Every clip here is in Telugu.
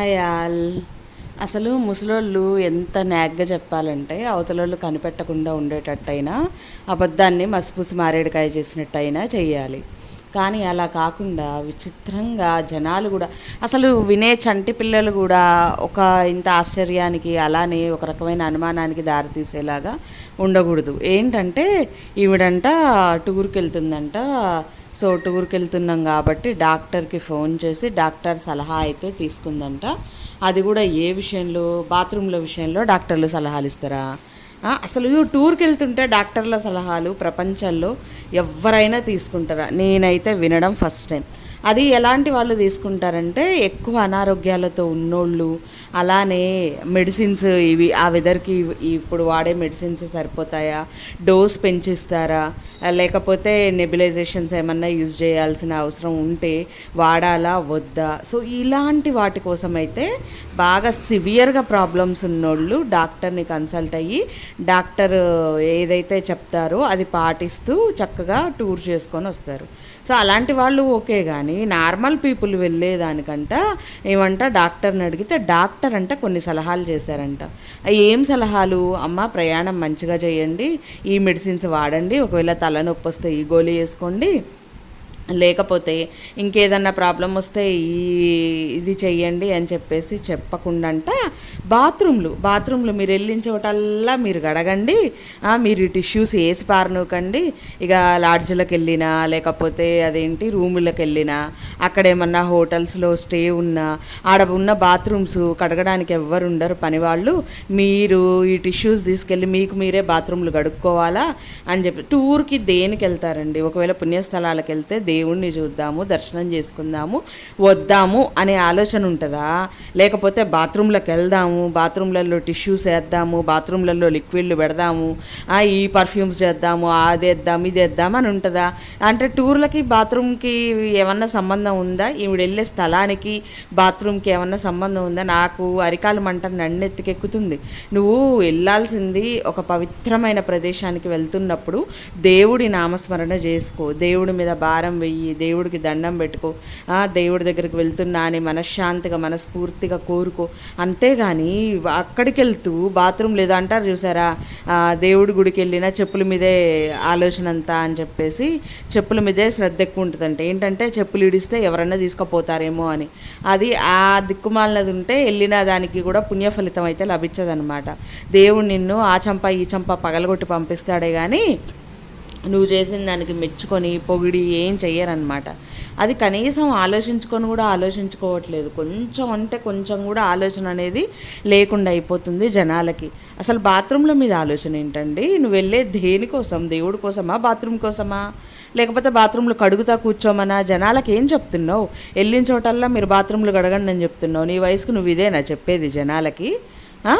హాయ్ ఆల్ అసలు ముసలోళ్ళు ఎంత నాగ్గా చెప్పాలంటే అవతలోళ్ళు కనిపెట్టకుండా ఉండేటట్టయినా అబద్ధాన్ని మసిపూసి మారేడుకాయ చేసినట్టయినా చెయ్యాలి. కానీ అలా కాకుండా విచిత్రంగా జనాలు కూడా అసలు వినే చంటి పిల్లలు కూడా ఒక ఇంత ఆశ్చర్యానికి అలానే ఒక రకమైన అనుమానానికి దారితీసేలాగా ఉండకూడదు. ఏంటంటే ఈవిడంట టూర్కి వెళ్తుందంట సో టూర్కి వెళ్తున్నాం కాబట్టి డాక్టర్కి ఫోన్ చేసి డాక్టర్ సలహా అయితే తీసుకుందంట. అది కూడా ఏ విషయంలో బాత్రూంల విషయంలో డాక్టర్లు సలహాలు ఇస్తారా? అసలు టూర్కి వెళ్తుంటే డాక్టర్ల సలహాలు ప్రపంచంలో ఎవరైనా తీసుకుంటారా? నేనైతే వినడం ఫస్ట్ టైం. అది ఎలాంటి వాళ్ళు తీసుకుంటారంటే ఎక్కువ అనారోగ్యాలతో ఉన్నోళ్ళు అలానే మెడిసిన్స్ ఇవి ఆ వెదర్కి ఇప్పుడు వాడే మెడిసిన్స్ సరిపోతాయా? డోస్ పెంచిస్తారా? లేకపోతే నెబిలైజేషన్స్ ఏమన్నా యూజ్ చేయాల్సిన అవసరం ఉంటే వాడాలా వద్దా? సో ఇలాంటి వాటి కోసం అయితే బాగా సివియర్గా ప్రాబ్లమ్స్ ఉన్నోళ్ళు డాక్టర్ని కన్సల్ట్ అయ్యి డాక్టర్ ఏదైతే చెప్తారో అది పాటిస్తూ చక్కగా టూర్ చేసుకొని వస్తారు. సో అలాంటి వాళ్ళు ఓకే కానీ నార్మల్ పీపుల్ వెళ్ళేదానికంట ఏమంట డాక్టర్ని అడిగితే డాక్టర్ అంట కొన్ని సలహాలు చేశారంట. ఏం సలహాలు? అమ్మ ప్రయాణం మంచిగా చేయండి ఈ మెడిసిన్స్ వాడండి ఒకవేళ తలనొప్పి వస్తే ఈ గోళీ వేసుకోండి. లేకపోతే ఇంకేదన్నా ప్రాబ్లం వస్తే ఈ ఇది చెయ్యండి అని చెప్పేసి చెప్పకుండా బాత్రూమ్లు బాత్రూమ్లు మీరు వెళ్ళిన చోటల్లా మీరు గడగండి. మీరు టిష్యూస్ వేసి పారనూకండి. ఇక లాడ్జ్లకు వెళ్ళినా లేకపోతే అదేంటి రూములకు వెళ్ళినా అక్కడ ఏమన్నా హోటల్స్లో స్టే ఉన్నా ఆడ ఉన్న బాత్రూమ్స్ కడగడానికి ఎవ్వరు ఉండరు పనివాళ్ళు. మీరు ఈ టిష్యూస్ తీసుకెళ్ళి మీకు మీరే బాత్రూమ్లు కడుక్కోవాలా అని చెప్పి టూర్కి దేనికి వెళ్తారండి ఒకవేళ పుణ్యస్థలాలకు వెళ్తే దేవుణ్ణి చూద్దాము దర్శనం చేసుకుందాము వద్దాము అనే ఆలోచన ఉంటుందా లేకపోతే బాత్రూంలోకి వెళ్దాము బాత్రూమ్లలో టిష్యూస్ వేద్దాము బాత్రూమ్లలో లిక్విడ్లు పెడదాము ఈ పర్ఫ్యూమ్స్ చేద్దాము అది వేద్దాం ఇది వేద్దాం అని ఉంటుందా? అంటే టూర్లకి బాత్రూమ్కి ఏమన్నా సంబంధం ఉందా? ఈవిడ వెళ్ళే స్థలానికి బాత్రూమ్కి ఏమన్నా సంబంధం ఉందా? నాకు అరికాలు మంట నన్నెత్తికెక్కుతుంది. నువ్వు వెళ్ళాల్సింది ఒక పవిత్రమైన ప్రదేశానికి వెళ్తున్నప్పుడు దేవుడి నామస్మరణ చేసుకో. దేవుడి మీద భారం వెయ్యి దేవుడికి దండం పెట్టుకో. దేవుడి దగ్గరికి వెళ్తున్నా అని మనశ్శాంతిగా మనస్ఫూర్తిగా కోరుకో. అంతేగాని అక్కడికి వెళ్తూ బాత్రూమ్ లేదా అంటారు చూసారా దేవుడి గుడికి వెళ్ళినా చెప్పుల మీదే ఆలోచన అంతా అని చెప్పేసి చెప్పుల మీదే శ్రద్ధ ఎక్కువ ఉంటుందంట. ఏంటంటే చెప్పులు ఇడిస్తే ఎవరన్నా తీసుకుపోతారేమో అని. అది ఆ దిక్కుమాలినది ఉంటే వెళ్ళిన దానికి కూడా పుణ్య ఫలితం అయితే లభించదనమాట దేవుడు నిన్ను ఆ చంప ఈ చంప పగలగొట్టి పంపిస్తాడే కానీ నువ్వు చేసిన దానికి మెచ్చుకొని పొగిడి ఏం చెయ్యరనమాట అది కనీసం ఆలోచించుకొని కూడా ఆలోచించుకోవట్లేదు. కొంచెం అంటే కొంచెం కూడా ఆలోచన అనేది లేకుండా అయిపోతుంది జనాలకి. అసలు బాత్రూంలో మీద ఆలోచన ఏంటండి? నువ్వు వెళ్ళే దేనికోసం దేవుడి కోసమా? బాత్రూమ్ కోసమా? లేకపోతే బాత్రూంలో కడుగుతా కూర్చోమనా? జనాలకు ఏం చెప్తున్నావు? వెళ్ళిన చోటల్లా మీరు బాత్రూంలో కడగండి అని చెప్తున్నావు. నీ వయసుకు నువ్వు ఇదేనా చెప్పేది జనాలకి? ఆ?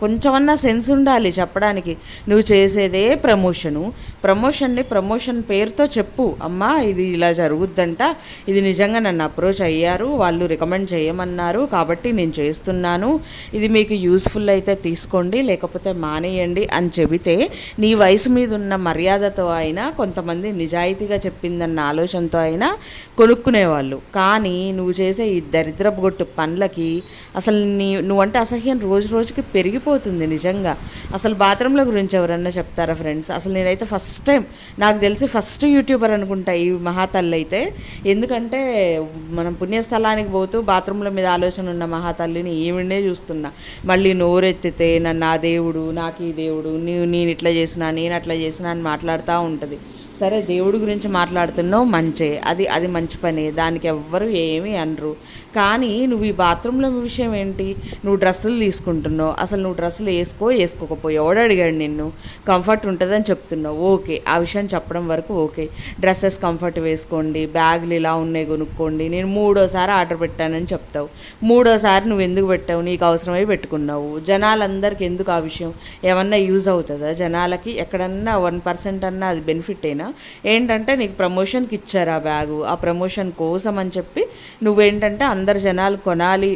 కొంచెమన్నా సెన్స్ ఉండాలి చెప్పడానికి. నువ్వు చేసేదే ప్రమోషను. ప్రమోషన్ని ప్రమోషన్ పేరుతో చెప్పు. అమ్మా ఇది ఇలా జరుగుద్దంట. ఇది నిజంగా నన్ను అప్రోచ్ అయ్యారు. వాళ్ళు రికమెండ్ చేయమన్నారు కాబట్టి నేను చేస్తున్నాను. ఇది మీకు యూస్ఫుల్ అయితే తీసుకోండి లేకపోతే మానేయండి అని చెబితే నీ వయసు మీద ఉన్న మర్యాదతో అయినా కొంతమంది నిజాయితీగా చెప్పిందన్న ఆలోచనతో అయినా కొనుక్కునేవాళ్ళు. కానీ నువ్వు చేసే ఈ దరిద్రపు గొట్టు పనులకి అసలు నీ నువ్వంటే అసహ్యం రోజు రోజుకి పెరిగి వెళ్ళిపోతుంది నిజంగా. అసలు బాత్రూంల గురించి ఎవరన్నా చెప్తారా ఫ్రెండ్స్? అసలు నేనైతే ఫస్ట్ టైం నాకు తెలిసి ఫస్ట్ యూట్యూబర్ అనుకుంటా ఈ మహాతల్లి అయితే ఎందుకంటే మనం పుణ్యస్థలానికి పోతూ బాత్రూంల మీద ఆలోచన ఉన్న మహాతల్లిని ఈవిడే చూస్తున్నా. మళ్ళీ నోరెత్తితే నన్ను ఆ దేవుడు నాకు ఈ దేవుడు నీవు నేను ఇట్లా చేసినా నేను అట్లా చేసినా అని మాట్లాడుతూ ఉంటుంది. సరే దేవుడి గురించి మాట్లాడుతున్నావు మంచే. అది అది మంచి పని. దానికి ఎవ్వరు ఏమీ అనరు. కానీ నువ్వు ఈ బాత్రూంలో విషయం ఏంటి? నువ్వు డ్రెస్సులు తీసుకుంటున్నావు. అసలు నువ్వు డ్రెస్సులు వేసుకో వేసుకోకపోయి ఎవడు అడిగాడు నిన్ను? కంఫర్ట్ ఉంటుందని చెప్తున్నావు. ఓకే. ఆ విషయం చెప్పడం వరకు ఓకే. డ్రెస్సెస్ కంఫర్ట్ వేసుకోండి. బ్యాగులు ఇలా ఉన్నాయి కొనుక్కోండి. నేను మూడోసారి ఆర్డర్ పెట్టానని చెప్తావు. మూడోసారి నువ్వు ఎందుకు పెట్టావు? నీకు అవసరమై పెట్టుకున్నావు. జనాలందరికీ ఎందుకు ఆ విషయం? ఏమన్నా యూజ్ అవుతుందా? జనాలకి ఎక్కడన్నా వన్ పర్సెంట్ అన్నా అది బెనిఫిట్ అయినా ఏంటంటే నీకు ప్రమోషన్కి ఇచ్చారు ఆ బ్యాగు ఆ ప్రమోషన్ కోసం అని చెప్పి నువ్వేంటంటే అందరు జనాలు కొనాలి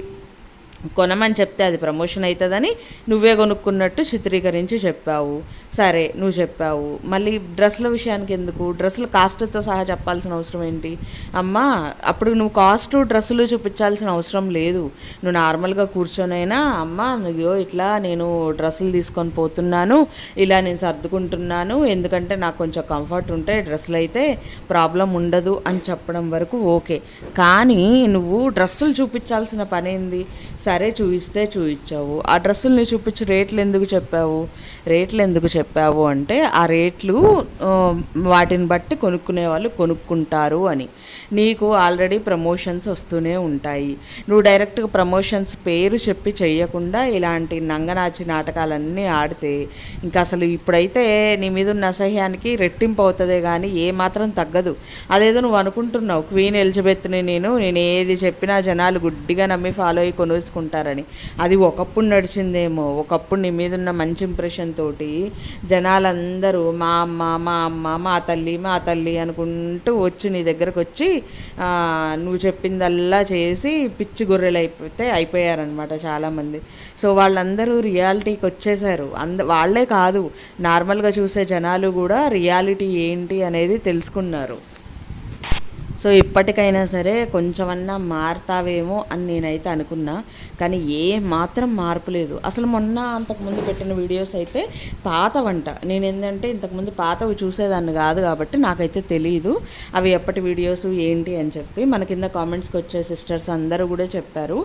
కొనమని చెప్తే అది ప్రమోషన్ అవుతుందని నువ్వే కొనుక్కున్నట్టు చిత్రీకరించి చెప్పావు. సరే నువ్వు చెప్పావు. మళ్ళీ డ్రెస్సుల విషయానికి ఎందుకు? డ్రెస్సులు కాస్ట్తో సహా చెప్పాల్సిన అవసరం ఏంటి? అమ్మా అప్పుడు నువ్వు కాస్ట్ డ్రెస్సులు చూపించాల్సిన అవసరం లేదు. నువ్వు నార్మల్గా కూర్చొనైనా అమ్మ అయ్యో ఇట్లా నేను డ్రెస్సులు తీసుకొని పోతున్నాను ఇలా నేను సర్దుకుంటున్నాను ఎందుకంటే నాకు కొంచెం కంఫర్ట్ ఉంటే డ్రెస్సులు అయితే ప్రాబ్లం ఉండదు అని చెప్పడం వరకు ఓకే. కానీ నువ్వు డ్రెస్సులు చూపించాల్సిన పని ఏంది? సరే చూపిస్తే చూపించావు ఆ డ్రెస్సుల్ని చూపించి రేట్లు ఎందుకు చెప్పావు? రేట్లు ఎందుకు చెప్పావు అంటే ఆ రేట్లు వాటిని బట్టి కొనుక్కునే వాళ్ళు కొనుక్కుంటారు అని. నీకు ఆల్రెడీ ప్రమోషన్స్ వస్తూనే ఉంటాయి. నువ్వు డైరెక్ట్గా ప్రమోషన్స్ పేరు చెప్పి చేయకుండా ఇలాంటి నంగనాచి నాటకాలన్నీ ఆడితే ఇంకా అసలు ఇప్పుడైతే నీ మీద ఉన్న అసహ్యానికి రెట్టింపు అవుతుందే కానీ ఏ మాత్రం తగ్గదు. అదేదో నువ్వు అనుకుంటున్నావు క్వీన్ ఎలిజబెత్ని నేను నేను ఏది చెప్పినా జనాలు గుడ్డిగా నమ్మి ఫాలో అయ్యి కొనేసుకుంటారని. అది ఒకప్పుడు నడిచిందేమో ఒకప్పుడు నీ మీద ఉన్న మంచి ఇంప్రెషన్ తోటి జనాలందరూ మా అమ్మ మా అమ్మ మా తల్లి మా తల్లి అనుకుంటూ వచ్చి నీ దగ్గరకు వచ్చి వచ్చి నువ్వు చెప్పిందల్లా చేసి పిచ్చి గొర్రెలు అయిపోతే అయిపోయారనమాట చాలామంది. సో వాళ్ళందరూ రియాలిటీకి వచ్చేసారు. అంద వాళ్ళే కాదు నార్మల్గా చూసే జనాలు కూడా రియాలిటీ ఏంటి అనేది తెలుసుకున్నారు. సో ఇప్పటికైనా సరే కొంచెమన్నా మారుతావేమో అని నేనైతే అనుకున్నా. కానీ ఏ మాత్రం మార్పు లేదు. అసలు మొన్న అంతకుముందు పెట్టిన వీడియోస్ అయితే పాత వంట. నేను ఏంటంటే ఇంతకుముందు పాతవి చూసేదాన్ని కాదు కాబట్టి నాకైతే తెలియదు అవి ఎప్పటి వీడియోస్ ఏంటి అని చెప్పి మన కింద కామెంట్స్కి వచ్చే సిస్టర్స్ అందరూ కూడా చెప్పారు.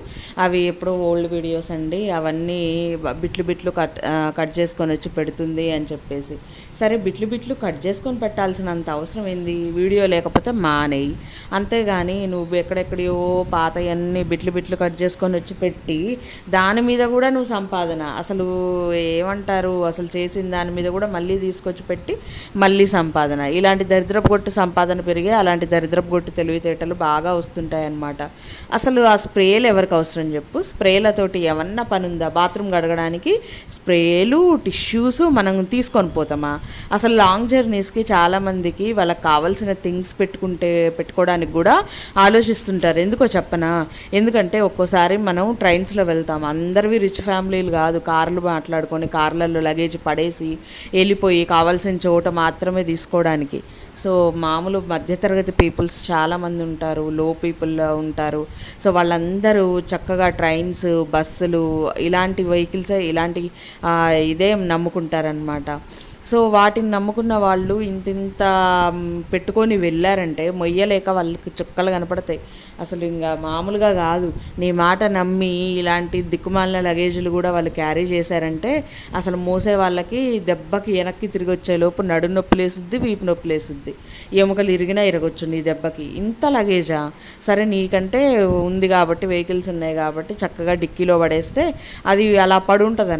అవి ఎప్పుడో ఓల్డ్ వీడియోస్ అండి. అవన్నీ బిట్లు బిట్లు కట్ కట్ చేసుకొని వచ్చి పెడుతుంది అని చెప్పేసి. సరే బిట్లు బిట్లు కట్ చేసుకొని పెట్టాల్సినంత అవసరం ఏంది? వీడియో లేకపోతే మానేయి. అంతేగాని నువ్వు ఎక్కడెక్కడో పాత అన్నీ బిట్లు బిట్లు కట్ చేసుకొని వచ్చి పెట్టి దాని మీద కూడా నువ్వు సంపాదన. అసలు ఏమంటారు? అసలు చేసిన దాని మీద కూడా మళ్ళీ తీసుకొచ్చి పెట్టి మళ్ళీ సంపాదన. ఇలాంటి దరిద్రపు కొట్టు సంపాదన పెరిగి అలాంటి దరిద్రపు కొట్టు తెలివితేటలు బాగా వస్తుంటాయి అన్నమాట అసలు ఆ స్ప్రేలు ఎవరికి అవసరం చెప్పు? స్ప్రేలతోటి ఏమన్నా పని ఉందా బాత్రూమ్ గడగడానికి స్ప్రేలు టిష్యూస్ మనం తీసుకొని పోతామా? అసలు లాంగ్ జర్నీస్కి చాలామందికి వాళ్ళకి కావాల్సిన థింగ్స్ పెట్టుకుంటే పెట్టుకోవడానికి కూడా ఆలోచిస్తుంటారు. ఎందుకో చెప్పనా? ఎందుకంటే ఒక్కోసారి మనం ట్రై ట్రైన్స్లో వెళ్తాం. అందరివి రిచ్ ఫ్యామిలీలు కాదు. కార్లు మాట్లాడుకొని కార్లలో లగేజ్ పడేసి వెళ్ళిపోయి కావాల్సిన చోట మాత్రమే తీసుకోవడానికి. సో మామూలు మధ్యతరగతి పీపుల్స్ చాలామంది ఉంటారు. లో పీపుల్ ఉంటారు. సో వాళ్ళందరూ చక్కగా ట్రైన్స్ బస్సులు ఇలాంటి వెహికల్సే ఇలాంటి ఇదే నమ్ముకుంటారనమాట సో వాటిని నమ్ముకున్న వాళ్ళు ఇంత ఇంత పెట్టుకొని వెళ్ళారంటే మొయ్యలేక వాళ్ళకి చుక్కలు కనపడతాయి. అసలు ఇంకా మామూలుగా కాదు. నీ మాట నమ్మి ఇలాంటి దిక్కుమాలిన లగేజీలు కూడా వాళ్ళు క్యారీ చేశారంటే అసలు మోసే వాళ్ళకి దెబ్బకి వెనక్కి తిరిగి వచ్చే లోపు నడు నొప్పి లేసుద్ది వీపు నొప్పి లేసుద్ది ఎముకలు ఇరిగినా ఇరగొచ్చు నీ దెబ్బకి. ఇంత లగేజా? సరే నీకంటే ఉంది కాబట్టి వెహికల్స్ ఉన్నాయి కాబట్టి చక్కగా డిక్కీలో పడేస్తే అది అలా పడి ఉంటుంది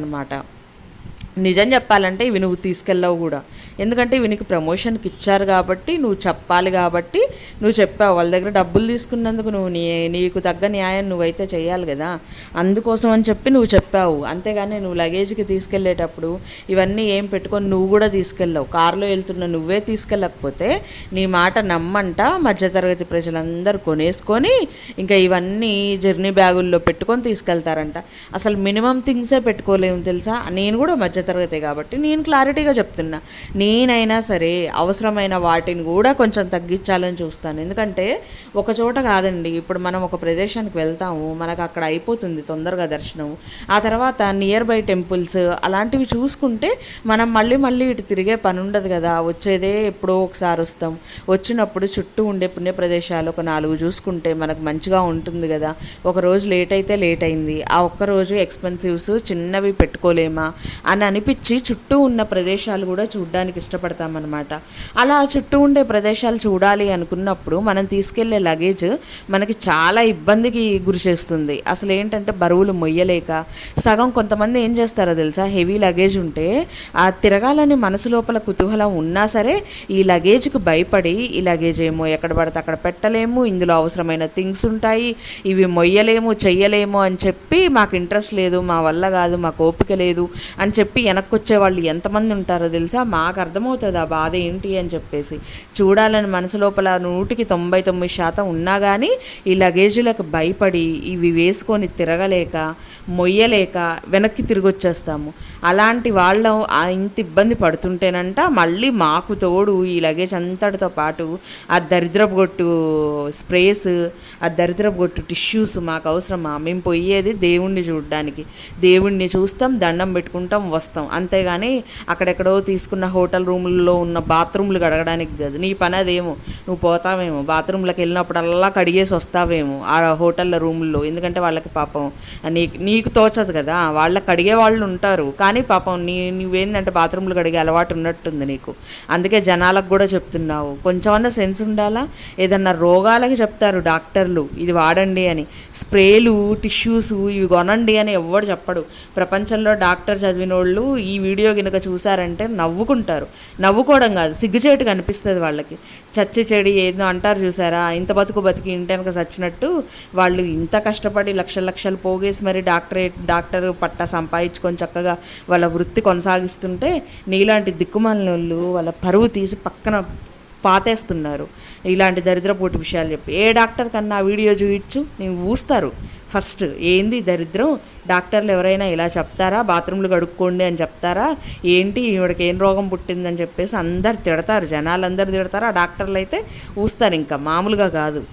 నిజం చెప్పాలంటే ఇవి నువ్వు తీసుకెళ్ళవు కూడా. ఎందుకంటే ఇవి నీకు ప్రమోషన్కి ఇచ్చారు కాబట్టి నువ్వు చెప్పాలి కాబట్టి నువ్వు చెప్పావు. వాళ్ళ దగ్గర డబ్బులు తీసుకున్నందుకు నువ్వు నీ నీకు తగ్గ న్యాయం నువ్వైతే చేయాలి కదా. అందుకోసం అని చెప్పి నువ్వు చెప్పావు. అంతేగాని నువ్వు లగేజ్కి తీసుకెళ్ళేటప్పుడు ఇవన్నీ ఏం పెట్టుకొని నువ్వు కూడా తీసుకెళ్ళావు. కారులో వెళ్తున్న నువ్వే తీసుకెళ్ళకపోతే నీ మాట నమ్మంట మధ్యతరగతి ప్రజలందరూ కొనేసుకొని ఇంకా ఇవన్నీ జర్నీ బ్యాగుల్లో పెట్టుకొని తీసుకెళ్తారంట. అసలు మినిమం థింగ్సే పెట్టుకోలేము తెలుసా? నేను కూడా మధ్యతరగతి కాబట్టి నేను క్లారిటీగా చెప్తున్నా. నేనైనా సరే అవసరమైన వాటిని కూడా కొంచెం తగ్గించాలని చూస్తాను. ఎందుకంటే ఒక చోట కాదండి ఇప్పుడు మనం ఒక ప్రదేశానికి వెళ్తాము మనకు అక్కడ అయిపోతుంది తొందరగా దర్శనం. ఆ తర్వాత నియర్ బై టెంపుల్స్ అలాంటివి చూసుకుంటే మనం మళ్ళీ మళ్ళీ ఇటు తిరిగే పని ఉండదు కదా. వచ్చేదే ఎప్పుడో ఒకసారి వస్తాం. వచ్చినప్పుడు చుట్టూ ఉండే పుణ్య ప్రదేశాలు ఒక నాలుగు చూసుకుంటే మనకు మంచిగా ఉంటుంది కదా. ఒక రోజు లేట్ అయితే లేట్ అయింది. ఆ ఒక్క రోజు ఎక్స్పెన్సివ్స్ చిన్నవి పెట్టుకోలేమా అని అనిపించి చుట్టూ ఉన్న ప్రదేశాలు కూడా చూడడానికి ఇష్టపడతామన్నమాట. అలా చుట్టూ ఉండే ప్రదేశాలు చూడాలి అనుకున్నప్పుడు మనం తీసుకెళ్ళే లగేజ్ మనకి చాలా ఇబ్బందికి గురి చేస్తుంది. అసలు ఏంటంటే బరువులు మొయ్యలేక సగం కొంతమంది ఏం చేస్తారో తెలుసా? హెవీ లగేజ్ ఉంటే ఆ తిరగాలని మనసు లోపల కుతూహలం ఉన్నా సరే ఈ లగేజ్కి భయపడి ఈ లగేజ్ ఏమో ఎక్కడ పడితే అక్కడ పెట్టలేము ఇందులో అవసరమైన థింగ్స్ ఉంటాయి ఇవి మొయ్యలేము చెయ్యలేము అని చెప్పి మాకు ఇంట్రెస్ట్ లేదు మా వల్ల కాదు మాకు ఓపిక లేదు అని చెప్పి వెనక్కి వచ్చే వాళ్ళు ఎంతమంది ఉంటారో తెలుసా? మాకు అర్థమవుతుంది ఆ బాధ ఏంటి అని చెప్పేసి. చూడాలని మనసు లోపల నూటికి తొంభై తొమ్మిది శాతం ఉన్నా కానీ ఈ లగేజీలకు భయపడి ఇవి వేసుకొని తిరగలేక మొయ్యలేక వెనక్కి తిరిగి వచ్చేస్తాము అలాంటి వాళ్ళ ఆ ఇంత ఇబ్బంది పడుతుంటేనంట మళ్ళీ మాకు తోడు ఈ లగేజ్ అంతటితో పాటు ఆ దరిద్రపు గొట్టు స్ప్రేస్ ఆ దరిద్రపు గొట్టు టిష్యూస్ మాకు అవసరమా? మేము పోయేది దేవుణ్ణి చూడడానికి. దేవుణ్ణి చూస్తాం దండం పెట్టుకుంటాం వస్తాం. అంతేగాని అక్కడెక్కడో తీసుకున్న హోటల్ రూముల్లో ఉన్న బాత్రూమ్లు కడగడానికి కాదు. నీ పని అదేమో. నువ్వు పోతావేమో. బాత్రూంలోకి వెళ్ళినప్పుడల్లా కడిగేసి వస్తావేమో ఆ హోటళ్ళ రూముల్లో. ఎందుకంటే వాళ్ళకి పాపం నీకు నీకు తోచదు కదా. వాళ్ళకి కడిగే వాళ్ళు ఉంటారు. కానీ పాపం నీ నువ్వేందంటే బాత్రూమ్లు కడిగే అలవాటు ఉన్నట్టుంది నీకు. అందుకే జనాలకు కూడా చెప్తున్నావు. కొంచెమన్నా సెన్స్ ఉండాలా? ఏదన్నా రోగాలకి చెప్తారు డాక్టర్లు. ఇది వాడండి అని. స్ప్రేలు టిష్యూస్ ఇవి కొనండి అని ఎవ్వడు చెప్పడు. ప్రపంచంలో డాక్టర్ చదివిన వాళ్ళు ఈ వీడియో కనుక చూసారంటే నవ్వుకుంటారు. నవ్వుకోవడం కాదు సిగ్గుచేటు కనిపిస్తుంది వాళ్ళకి. చచ్చి చెడి ఏదో అంటారు చూసారా? ఇంత బతుకు బతికి ఇంటెనక చచ్చినట్టు వాళ్ళు ఇంత కష్టపడి లక్షల లక్షలు పోగేసి మరి డాక్టరేట్ డాక్టర్ పట్ట సంపాదించుకొని చక్కగా వాళ్ళ వృత్తి కొనసాగిస్తుంటే నీలాంటి దిక్కుమాలినోళ్ళు వాళ్ళ పరువు తీసి పక్కన పాతేస్తున్నారు. ఇలాంటి దరిద్రపోటు విషయాలు చెప్పి ఏ డాక్టర్ కన్నా వీడియో చూపించు నేను ఊస్తారు. ఫస్ట్ ఏంది దరిద్రం? డాక్టర్లు ఎవరైనా ఇలా చెప్తారా? బాత్రూమ్లు కడుక్కోండి అని చెప్తారా? ఏంటి ఈవిడకి ఏం రోగం పుట్టిందని చెప్పేసి అందరు తిడతారు. జనాలు అందరు తిడతారు. ఆ డాక్టర్లు అయితే ఊస్తారు. ఇంకా మామూలుగా కాదు.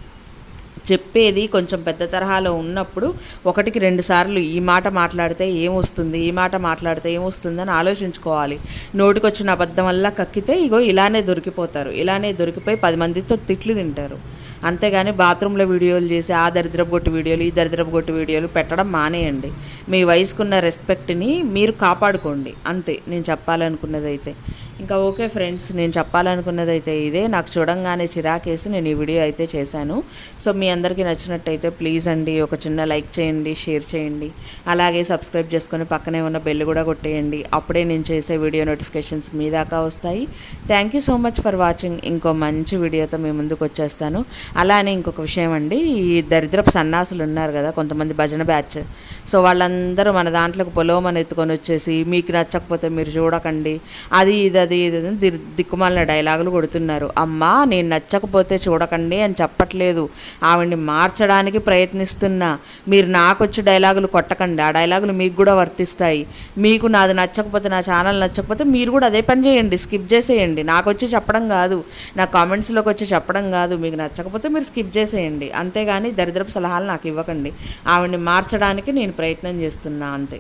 చెప్పేది కొంచెం పెద్ద తరహాలో ఉన్నప్పుడు ఒకటికి రెండు సార్లు ఈ మాట మాట్లాడితే ఏమొస్తుంది? ఈ మాట మాట్లాడితే ఏమొస్తుంది? అని ఆలోచించుకోవాలి. నోటికొచ్చిన అబద్ధం వల్ల కక్కితే ఇగో ఇలానే దొరికిపోతారు. ఇలానే దొరికిపోయి పది మందితో తిట్లు తింటారు. అంతేగాని బాత్రూంలో వీడియోలు చేసి ఆ దరిద్రపు గొట్టు వీడియోలు ఈ దరిద్రపు గొట్టు వీడియోలు పెట్టడం మానేయండి. మీ వయసుకున్న రెస్పెక్ట్ని మీరు కాపాడుకోండి. అంతే నేను చెప్పాలనుకున్నది అయితే ఇంకా ఓకే ఫ్రెండ్స్ నేను చెప్పాలనుకున్నది అయితే ఇదే. నాకు చూడంగానే చిరాకేసి నేను ఈ వీడియో అయితే చేశాను. సో మీ అందరికీ నచ్చినట్టయితే ప్లీజ్ అండి ఒక చిన్న లైక్ చేయండి షేర్ చేయండి. అలాగే సబ్స్క్రైబ్ చేసుకొని పక్కనే ఉన్న బెల్ కూడా కొట్టేయండి. అప్పుడే నేను చేసే వీడియో నోటిఫికేషన్స్ మీ దాకా వస్తాయి. Thank you so much for watching ఇంకో మంచి వీడియోతో మీ ముందుకు వచ్చేస్తాను. అలానే ఇంకొక విషయం అండి ఈ దరిద్రపు సన్నాసులు ఉన్నారు కదా కొంతమంది భజన బ్యాచ్. సో వాళ్ళందరూ మన దాంట్లోకి పొలోమని ఎత్తుకొని వచ్చేసి మీకు నచ్చకపోతే మీరు చూడకండి. అది ఇది అది ఇది అని దిర్- దిక్కుమాలిన డైలాగులు కొడుతున్నారు. అమ్మా నేను నచ్చకపోతే చూడకండి అని చెప్పట్లేదు. ఆవిడ్ని మార్చడానికి ప్రయత్నిస్తున్నా. మీరు నాకు వచ్చి డైలాగులు కొట్టకండి. ఆ డైలాగులు మీకు కూడా వర్తిస్తాయి. మీకు నాది నచ్చకపోతే నా ఛానల్ నచ్చకపోతే మీరు కూడా అదే పని చేయండి. స్కిప్ చేసేయండి. నాకు వచ్చి చెప్పడం కాదు. నా కామెంట్స్లోకి వచ్చి చెప్పడం కాదు. మీకు నచ్చకపోతే మీరు స్కిప్ చేసేయండి. అంతేగాని దరిద్రపు సలహాలు నాకు ఇవ్వకండి. ఆవిడ్ని మార్చడానికి నేను ప్రయత్నం చేస్తున్నా. అంతే.